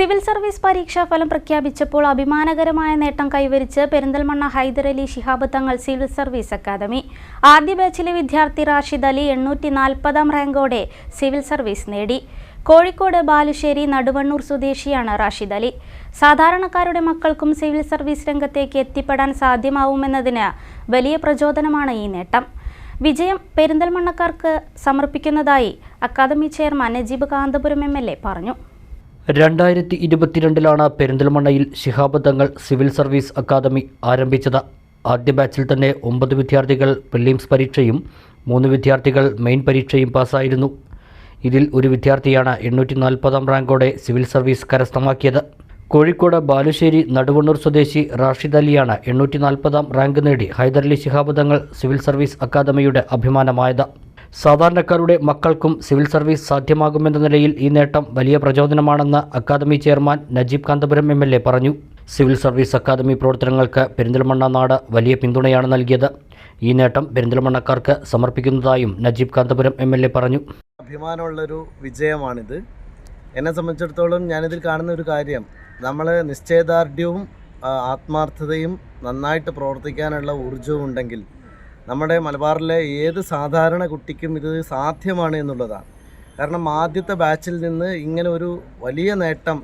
Civil service പരീക്ഷാ ഫലം പ്രഖ്യാപിച്ചപ്പോൾ അഭിമാനകരമായ നേട്ടം കൈവരിച്ച് Perinthalmanna Hyderali Shihab Thangal civil service academy. ആദ്യ ബാച്ചിലെ വിദ്യാർത്ഥി റാഷിദ് അലി എണ്ണൂറ്റി നാൽപ്പതാം റാങ്കോടെ സിവിൽ സർവീസ് നേടി. കോഴിക്കോട് ബാലുശ്ശേരി നടുവണ്ണൂർ സ്വദേശിയാണ് റാഷിദ് അലി. സാധാരണക്കാരുടെ മക്കൾക്കും സിവിൽ സർവീസ് രംഗത്തേക്ക് എത്തിപ്പെടാൻ സാധ്യമാവുമെന്നതിന് വലിയ പ്രചോദനമാണ് ഈ നേട്ടം. വിജയം പെരിന്തൽമണ്ണക്കാർക്ക് സമർപ്പിക്കുന്നതായി academy chairman Najeeb Kanthapuram M പറഞ്ഞു. രണ്ടായിരത്തി ഇരുപത്തിരണ്ടിലാണ് പെരിന്തൽമണ്ണയിൽ Shihab Thangal civil service academy ആരംഭിച്ചത്. ആദ്യ ബാച്ചിൽ തന്നെ ഒമ്പത് വിദ്യാർത്ഥികൾ പ്രിലിംസ് പരീക്ഷയും മൂന്ന് വിദ്യാർത്ഥികൾ മെയിൻ പരീക്ഷയും പാസ്സായിരുന്നു. ഇതിൽ ഒരു വിദ്യാർത്ഥിയാണ് എണ്ണൂറ്റി നാൽപ്പതാം റാങ്കോടെ സിവിൽ സർവീസ് കരസ്ഥമാക്കിയത്. കോഴിക്കോട് ബാലുശ്ശേരി നടുവണ്ണൂർ സ്വദേശി റാഷിദ് അലിയാണ് എണ്ണൂറ്റി നാൽപ്പതാം റാങ്ക് നേടി ഹൈദരലി ശിഹാബ് തങ്ങൾ സിവിൽ സർവീസ് അക്കാദമിയുടെ അഭിമാനമായത്. സാധാരണക്കാരുടെ മക്കൾക്കും സിവിൽ സർവീസ് സാധ്യമാകുമെന്ന നിലയിൽ ഈ നേട്ടം വലിയ പ്രചോദനമാണെന്ന് academy chairman Najeeb Kanthapuram M L A പറഞ്ഞു. സിവിൽ സർവീസ് അക്കാദമി പ്രവർത്തനങ്ങൾക്ക് പെരിന്തൽമണ്ണ നാട് വലിയ പിന്തുണയാണ് നൽകിയത്. ഈ നേട്ടം പെരിന്തൽമണ്ണക്കാർക്ക് സമർപ്പിക്കുന്നതായും Najeeb Kanthapuram M L A പറഞ്ഞു. അഭിമാനമുള്ളൊരു വിജയമാണിത്. എന്നെ സംബന്ധിച്ചിടത്തോളം ഞാനിതിൽ കാണുന്ന ഒരു കാര്യം നമ്മൾ നിശ്ചയദാർഢ്യവും ആത്മാർത്ഥതയും നന്നായിട്ട് പ്രവർത്തിക്കാനുള്ള ഊർജവും ഉണ്ടെങ്കിൽ നമ്മുടെ മലബാറിലെ ഏത് സാധാരണ കുട്ടിക്കും ഇത് സാധ്യമാണ് എന്നുള്ളതാണ്. കാരണം ആദ്യത്തെ ബാച്ചിൽ നിന്ന് ഇങ്ങനെ ഒരു വലിയ നേട്ടം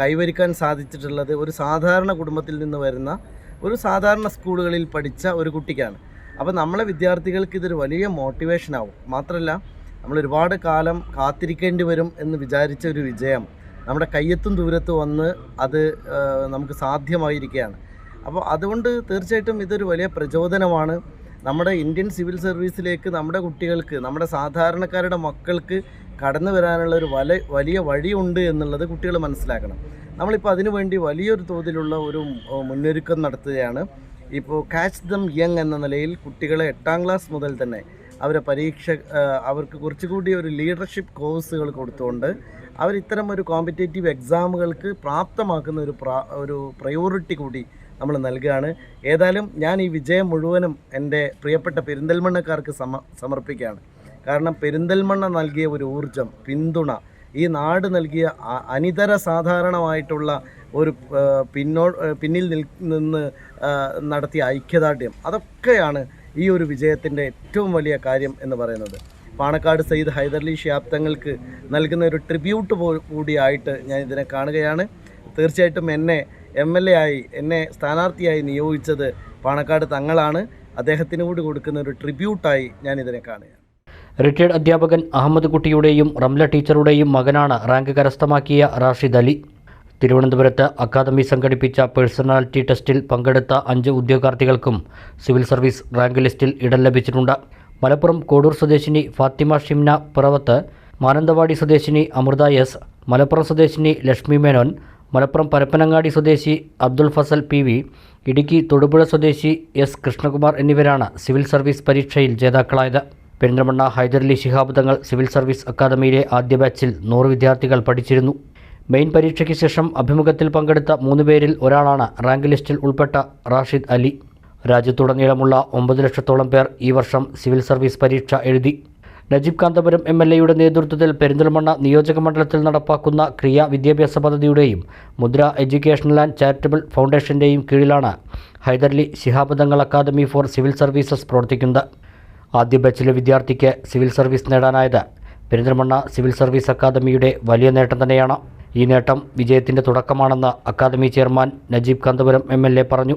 കൈവരിക്കാൻ സാധിച്ചിട്ടുള്ളത് ഒരു സാധാരണ കുടുംബത്തിൽ നിന്ന് വരുന്ന ഒരു സാധാരണ സ്കൂളുകളിൽ പഠിച്ച ഒരു കുട്ടിക്കാണ്. അപ്പോൾ നമ്മളെ വിദ്യാർത്ഥികൾക്ക് ഇതൊരു വലിയ മോട്ടിവേഷനാവും മാത്രമല്ല നമ്മൾ ഒരുപാട് കാലം കാത്തിരിക്കേണ്ടി വരും എന്ന് വിചാരിച്ച ഒരു വിജയം നമ്മുടെ കയ്യെത്തും ദൂരത്ത് വന്ന് അത് നമുക്ക് സാധ്യമായിരിക്കുകയാണ്. അപ്പോൾ അതുകൊണ്ട് തീർച്ചയായിട്ടും ഇതൊരു വലിയ പ്രചോദനമാണ്. നമ്മുടെ ഇന്ത്യൻ സിവിൽ സർവീസിലേക്ക് നമ്മുടെ കുട്ടികൾക്ക് നമ്മുടെ സാധാരണക്കാരുടെ മക്കൾക്ക് കടന്നു വരാനുള്ള ഒരു വല വലിയ വഴിയുണ്ട് എന്നുള്ളത് കുട്ടികൾ മനസ്സിലാക്കണം. നമ്മളിപ്പോൾ അതിനുവേണ്ടി വലിയൊരു തോതിലുള്ള ഒരു മുന്നൊരുക്കം നടത്തുകയാണ്. ഇപ്പോൾ കാച്ച് ദം യങ് എന്ന നിലയിൽ കുട്ടികളെ എട്ടാം ക്ലാസ് മുതൽ തന്നെ അവരെ പരീക്ഷ അവർക്ക് കുറച്ചുകൂടി ഒരു ലീഡർഷിപ്പ് കോഴ്സുകൾ കൊടുത്തുകൊണ്ട് അവർ ഇത്തരം ഒരു കോമ്പറ്റേറ്റീവ് എക്സാമുകൾക്ക് പ്രാപ്തമാക്കുന്ന ഒരു ഒരു പ്രയോറിറ്റി കൂടി നമ്മൾ നൽകുകയാണ്. ഏതായാലും ഞാൻ ഈ വിജയം മുഴുവനും എന്റെ പ്രിയപ്പെട്ട പെരിന്തൽമണ്ണക്കാർക്ക് സമ സമർപ്പിക്കുകയാണ്. കാരണം പെരിന്തൽമണ്ണ നൽകിയ ഒരു ഊർജം പിന്തുണ ഈ നാട് നൽകിയ അനിതര സാധാരണമായിട്ടുള്ള ഒരു പിന്നോ പിന്നിൽ നിൽ നിന്ന് നടത്തിയ ഐക്യദാർഢ്യം അതൊക്കെയാണ് ഈ ഒരു വിജയത്തിന്റെ ഏറ്റവും വലിയ കാര്യം എന്ന് പറയുന്നത്. പാണക്കാട് സയ്യിദ് ഹൈദർലി ഷിയാബ് തങ്ങൾക്ക് നൽകുന്ന ഒരു ട്രിബ്യൂട്ട് കൂടിയായിട്ട് ഞാൻ ഇതിനെ കാണുകയാണ്. തീർച്ചയായിട്ടും എന്നെ എം എൽ എ ആയി എന്നെ സ്ഥാനാർത്ഥിയായി നിയോഗിച്ചത് പാണക്കാട് തങ്ങളാണ്. അദ്ദേഹത്തിന് കൂടി കൊടുക്കുന്ന ഒരു ട്രിബ്യൂട്ടായി ഞാൻ ഇതിനെ കാണുകയാണ്. റിട്ടയർഡ് അധ്യാപകൻ അഹമ്മദ് കുട്ടിയുടെയും റംല ടീച്ചറുടെയും മകനാണ് റാങ്ക് കരസ്ഥമാക്കിയ റാഷിദ് അലി. തിരുവനന്തപുരത്ത് അക്കാദമി സംഘടിപ്പിച്ച പേഴ്സണാലിറ്റി ടെസ്റ്റിൽ പങ്കെടുത്ത അഞ്ച് ഉദ്യോഗാർത്ഥികൾക്കും സിവിൽ സർവീസ് റാങ്ക് ലിസ്റ്റിൽ ഇടം ലഭിച്ചിട്ടുണ്ട്. മലപ്പുറം കോടൂർ സ്വദേശിനി ഫാത്തിമ ഷിംന പുറവത്ത് മാനന്തവാടി സ്വദേശിനി അമൃത എസ് മലപ്പുറം സ്വദേശിനി ലക്ഷ്മി മേനോൻ മലപ്പുറം പരപ്പനങ്ങാടി സ്വദേശി അബ്ദുൾ ഫസൽ പി വി ഇടുക്കി തൊടുപുഴ സ്വദേശി എസ് കൃഷ്ണകുമാർ എന്നിവരാണ് സിവിൽ സർവീസ് പരീക്ഷയിൽ ജേതാക്കളായത്. പെരിന്തൽമണ്ണ ഹൈദരലി ശിഹാബ് തങ്ങൾ സിവിൽ സർവീസ് അക്കാദമിയിലെ ആദ്യ ബാച്ചിൽ നൂറ് വിദ്യാർത്ഥികൾ പഠിച്ചിരുന്നു. മെയിൻ പരീക്ഷയ്ക്ക് ശേഷം അഭിമുഖത്തിൽ പങ്കെടുത്ത മൂന്ന് പേരിൽ ഒരാളാണ് റാങ്ക് ലിസ്റ്റിൽ ഉൾപ്പെട്ട റാഷിദ് അലി. രാജ്യത്തുടനീളമുള്ള ഒമ്പത് ലക്ഷത്തോളം പേർ ഈ വർഷം സിവിൽ സർവീസ് പരീക്ഷ എഴുതി. നജീബ് കാന്തപുരം എം എൽ എയുടെ നേതൃത്വത്തിൽ പെരിന്തൽമണ്ണ നിയോജക മണ്ഡലത്തിൽ നടപ്പാക്കുന്ന ക്രിയ വിദ്യാഭ്യാസ പദ്ധതിയുടെയും മുദ്ര എഡ്യൂക്കേഷണൽ ആൻഡ് ചാരിറ്റബിൾ ഫൗണ്ടേഷന്റെയും കീഴിലാണ് Hydarali Shihab Thangal academy for civil services പ്രവർത്തിക്കുന്നത്. ആദ്യ ബാച്ചിലെ വിദ്യാർത്ഥിക്ക് സിവിൽ സർവീസ് നേടാനായത് പെരിന്തൽമണ്ണ സിവിൽ സർവീസ് അക്കാദമിയുടെ വലിയ നേട്ടം തന്നെയാണ്. ഈ നേട്ടം വിജയത്തിന്റെ തുടക്കമാണെന്ന് academy chairman Najeeb Kanthapuram A പറഞ്ഞു.